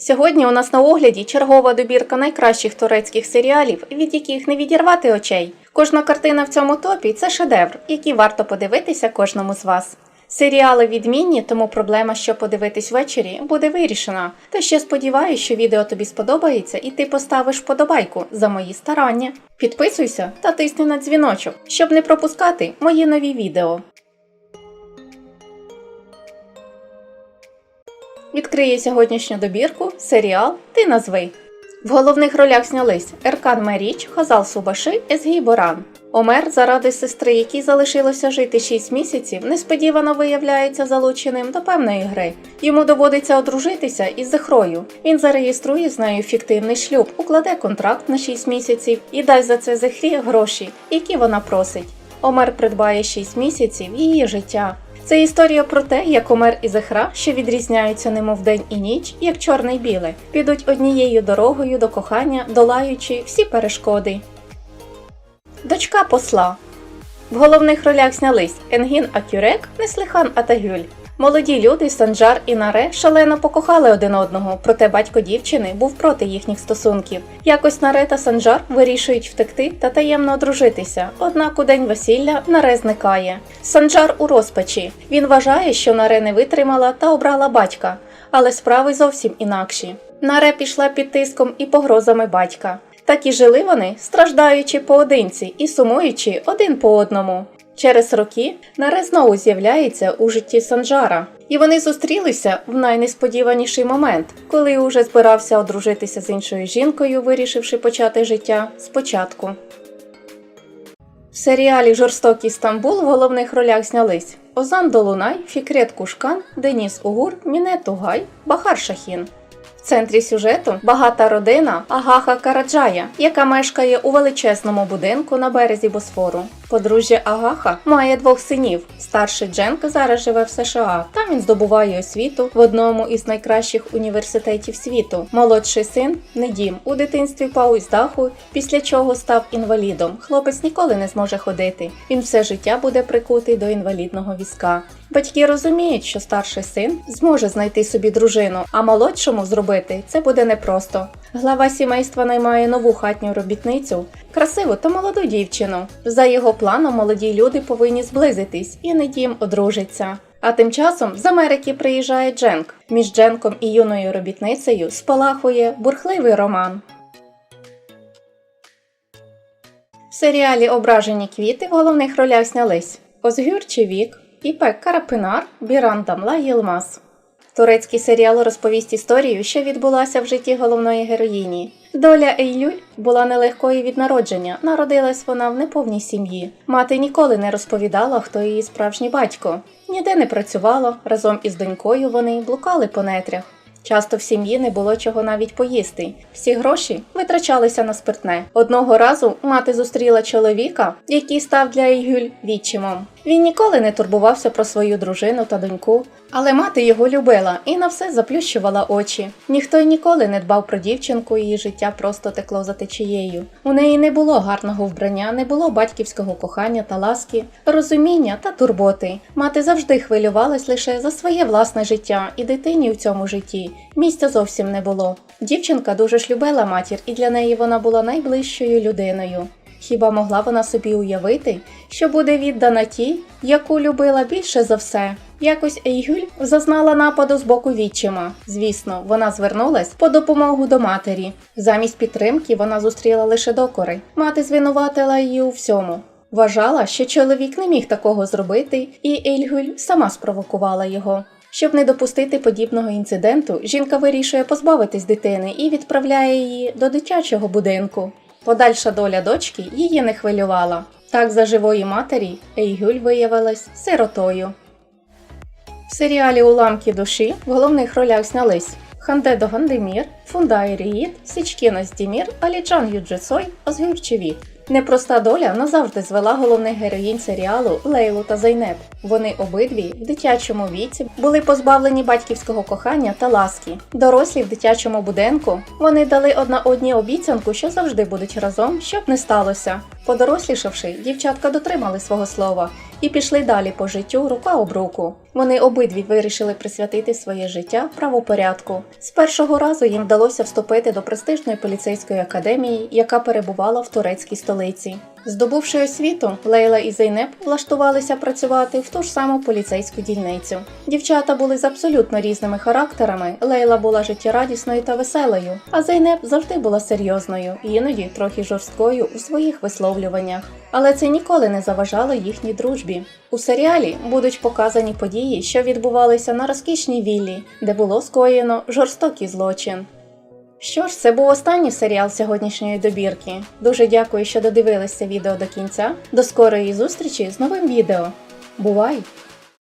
Сьогодні у нас на огляді чергова добірка найкращих турецьких серіалів, від яких не відірвати очей. Кожна картина в цьому топі це шедевр, який варто подивитися кожному з вас. Серіали відмінні, тому проблема, що подивитись ввечері, буде вирішена. Та ще сподіваюся, що відео тобі сподобається і ти поставиш вподобайку за мої старання. Підписуйся та тисни на дзвіночок, щоб не пропускати мої нові відео. Відкриє сьогоднішню добірку серіал Ти назви. В головних ролях знялись Еркан Меріч, Хазал Субаши, Езгій Боран. Омер, заради сестри, якій залишилося жити 6 місяців, несподівано виявляється залученим до певної гри. Йому доводиться одружитися із Зехрою. Він зареєструє з нею фіктивний шлюб, укладе контракт на 6 місяців і дасть за це Зехрі гроші, які вона просить. Омер придбає 6 місяців її життя. Це історія про те, як Омер і Зехра, що відрізняються немов день і ніч, як чорне й біле, підуть однією дорогою до кохання, долаючи всі перешкоди. Дочка посла. В головних ролях знялись Енгін Акюрек, Неслихан Атагюль. Молоді люди Санджар і Наре шалено покохали один одного, проте батько дівчини був проти їхніх стосунків. Якось Наре та Санджар вирішують втекти та таємно одружитися. Однак у день весілля Наре зникає. Санджар у розпачі. Він вважає, що Наре не витримала та обрала батька, але справи зовсім інакші. Наре пішла під тиском і погрозами батька. Так і жили вони, страждаючи поодинці і сумуючи один по одному. Через роки Наре знову з'являється у житті Санджара, і вони зустрілися в найнесподіваніший момент, коли уже збирався одружитися з іншою жінкою, вирішивши почати життя спочатку. В серіалі Жорстокий Стамбул в головних ролях знялись Озан Долунай, Фікрет Кушкан, Деніс Угур, Міне Тугай, Бахар Шахін. В центрі сюжету багата родина Агаха Караджая, яка мешкає у величезному будинку на березі Босфору. Подружжя Агаха має двох синів. Старший Дженк зараз живе в США. Там він здобуває освіту в одному із найкращих університетів світу. Молодший син Недім у дитинстві пав із даху, після чого став інвалідом. Хлопець ніколи не зможе ходити. Він все життя буде прикутий до інвалідного візка. Батьки розуміють, що старший син зможе знайти собі дружину, а молодшому зробити це буде непросто. Глава сімейства наймає нову хатню робітницю, красиву та молоду дівчину. За його планом молоді люди повинні зблизитись і Недім одружиться. А тим часом з Америки приїжджає Дженк. Між Дженком і юною робітницею спалахує бурхливий роман. В серіалі Ображені квіти в головних ролях знялись Озгюр Чевік, Іпек Карапинар, Біран Дамла Єлмаз. Турецький серіал розповість історію, що відбулася в житті головної героїні. Доля Ейлюль була нелегкою від народження. Народилась вона в неповній сім'ї. Мати ніколи не розповідала, хто її справжній батько. Ніде не працювала. Разом із донькою вони блукали по нетрях. Часто в сім'ї не було чого навіть поїсти. Всі гроші витрачалися на спиртне. Одного разу мати зустріла чоловіка, який став для Ігюль відчимом. Він ніколи не турбувався про свою дружину та доньку, але мати його любила і на все заплющувала очі. Ніхто й ніколи не дбав про дівчинку, її життя просто текло за течією. У неї не було гарного вбрання, не було батьківського кохання та ласки, розуміння та турботи. Мати завжди хвилювалась лише за своє власне життя, і дитині в цьому житті місця зовсім не було. Дівчинка дуже ж любила матір, і для неї вона була найближчою людиною. Хіба могла вона собі уявити, що буде віддана тій, яку любила більше за все? Якось Ейгюль зазнала нападу з боку відчима. Звісно, вона звернулась по допомогу до матері. Замість підтримки вона зустріла лише докори. Мати звинуватила її у всьому. Вважала, що чоловік не міг такого зробити, і Ейгюль сама спровокувала його. Щоб не допустити подібного інциденту, жінка вирішує позбавитись дитини і відправляє її до дитячого будинку. Подальша доля дочки її не хвилювала. Так за живої матері Ейгюль виявилась сиротою. В серіалі Уламки душі в головних ролях знялись Хандедо Гандемір, Фундай Ріїд, Січкіна Здімір, Алічан Юджесой, Озгюр Чевіт. Непроста доля назавжди звела головних героїнь серіалу Лейлу та Зайнеп. Вони обидві в дитячому віці були позбавлені батьківського кохання та ласки. Дорослі в дитячому будинку вони дали одна одній обіцянку, що завжди будуть разом, щоб не сталося. Подорослішавши, дівчатка дотримали свого слова і пішли далі по життю рука об руку. Вони обидві вирішили присвятити своє життя правопорядку. З першого разу їм вдалося вступити до престижної поліцейської академії, яка перебувала в турецькій столиці. Здобувши освіту, Лейла і Зейнеп влаштувалися працювати в ту ж саму поліцейську дільницю. Дівчата були з абсолютно різними характерами. Лейла була життєрадісною та веселою, а Зейнеп завжди була серйозною і іноді трохи жорсткою у своїх висловлюваннях. Але це ніколи не заважало їхній дружбі. У серіалі будуть показані події, що відбувалися на розкішній віллі, де було скоєно жорстокий злочин. Що ж, це був останній серіал сьогоднішньої добірки. Дуже дякую, що додивилися відео до кінця. До скорої зустрічі з новим відео. Бувай!